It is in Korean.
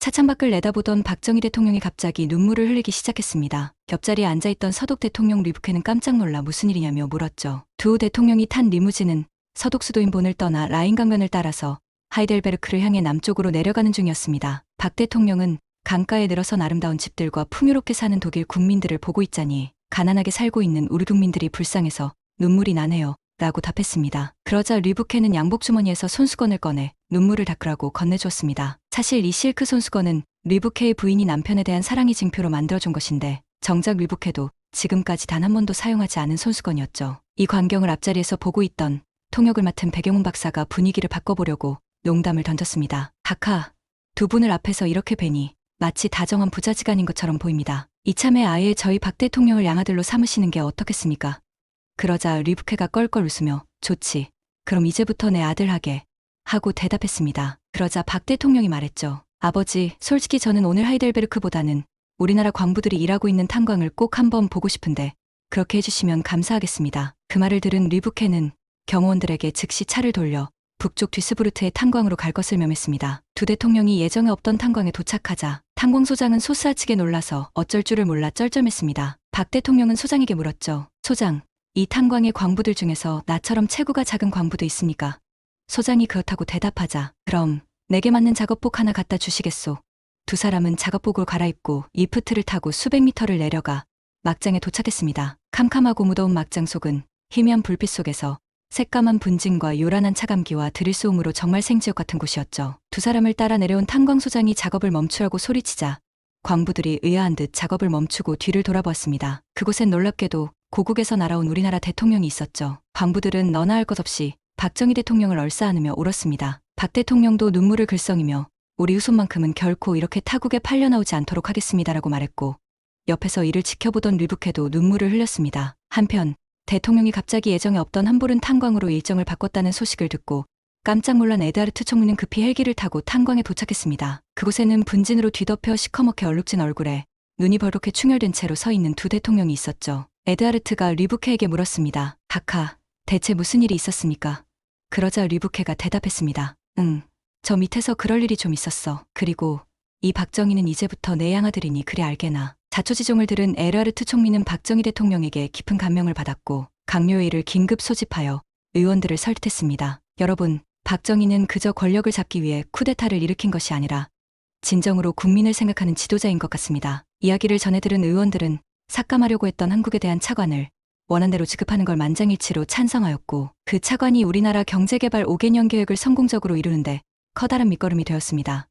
차 창 밖을 내다보던 박정희 대통령이 갑자기 눈물을 흘리기 시작했습니다. 옆자리에 앉아있던 서독 대통령 리부케는 깜짝 놀라 무슨 일이냐며 물었죠. 두 대통령이 탄 리무진은 서독 수도인본을 떠나 라인 강변을 따라서 하이델베르크를 향해 남쪽으로 내려가는 중이었습니다. 박 대통령은 강가에 늘어선 아름다운 집들과 풍요롭게 사는 독일 국민들을 보고 있자니 가난하게 살고 있는 우리 국민들이 불쌍해서 눈물이 나네요. 라고 답했습니다. 그러자 리부케는 양복 주머니에서 손수건을 꺼내 눈물을 닦으라고 건네주었습니다. 사실 이 실크 손수건은 리부케의 부인이 남편에 대한 사랑의 징표로 만들어준 것인데 정작 리부케도 지금까지 단 한 번도 사용하지 않은 손수건이었죠. 이 광경을 앞자리에서 보고 있던 통역을 맡은 백영훈 박사가 분위기를 바꿔보려고 농담을 던졌습니다. 각하, 두 분을 앞에서 이렇게 뵈니 마치 다정한 부자지간인 것처럼 보입니다. 이참에 아예 저희 박 대통령을 양아들로 삼으시는 게 어떻겠습니까? 그러자 리부케가 껄껄 웃으며 좋지. 그럼 이제부터 내 아들 하게. 하고 대답했습니다. 그러자 박 대통령이 말했죠. 아버지, 솔직히 저는 오늘 하이델베르크보다는 우리나라 광부들이 일하고 있는 탄광을 꼭 한번 보고 싶은데 그렇게 해주시면 감사하겠습니다. 그 말을 들은 리부케는 경호원들에게 즉시 차를 돌려 북쪽 뒤스부르트의 탄광으로 갈 것을 명했습니다. 두 대통령이 예정에 없던 탄광에 도착하자 탄광 소장은 소스아치게 놀라서 어쩔 줄을 몰라 쩔쩔맸습니다. 박 대통령은 소장에게 물었죠. 소장, 이 탄광의 광부들 중에서 나처럼 체구가 작은 광부도 있습니까? 소장이 그렇다고 대답하자 그럼 내게 맞는 작업복 하나 갖다 주시겠소. 두 사람은 작업복을 갈아입고 리프트를 타고 수백 미터를 내려가 막장에 도착했습니다. 캄캄하고 무더운 막장 속은 희미한 불빛 속에서 새까만 분진과 요란한 차감기와 드릴 소음으로 정말 생지옥 같은 곳이었죠. 두 사람을 따라 내려온 탄광 소장이 작업을 멈추라고 소리치자 광부들이 의아한 듯 작업을 멈추고 뒤를 돌아보았습니다. 그곳엔 놀랍게도 고국에서 날아온 우리나라 대통령이 있었죠. 광부들은 너나 할 것 없이 박정희 대통령을 얼싸안으며 울었습니다. 박 대통령도 눈물을 글썽이며 우리 후손만큼은 결코 이렇게 타국에 팔려나오지 않도록 하겠습니다라고 말했고 옆에서 이를 지켜보던 류북해도 눈물을 흘렸습니다. 한편 대통령이 갑자기 예정에 없던 함부른 탄광으로 일정을 바꿨다는 소식을 듣고 깜짝 놀란 에드하르트 총리는 급히 헬기를 타고 탄광에 도착했습니다. 그곳에는 분진으로 뒤덮여 시커멓게 얼룩진 얼굴에 눈이 벌겋게 충혈된 채로 서 있는 두 대통령이 있었죠. 에드하르트가 리부케에게 물었습니다. 각하, 대체 무슨 일이 있었습니까? 그러자 리부케가 대답했습니다. 응, 저 밑에서 그럴 일이 좀 있었어. 그리고 이 박정희는 이제부터 내 양아들이니 그리 알게나. 자초지종을 들은 에르하르트 총리는 박정희 대통령에게 깊은 감명을 받았고 강요회의를 긴급 소집하여 의원들을 설득했습니다. 여러분, 박정희는 그저 권력을 잡기 위해 쿠데타를 일으킨 것이 아니라 진정으로 국민을 생각하는 지도자인 것 같습니다. 이야기를 전해 들은 의원들은 삭감하려고 했던 한국에 대한 차관을 원한대로 지급하는 걸 만장일치로 찬성하였고 그 차관이 우리나라 경제개발 5개년 계획을 성공적으로 이루는데 커다란 밑거름이 되었습니다.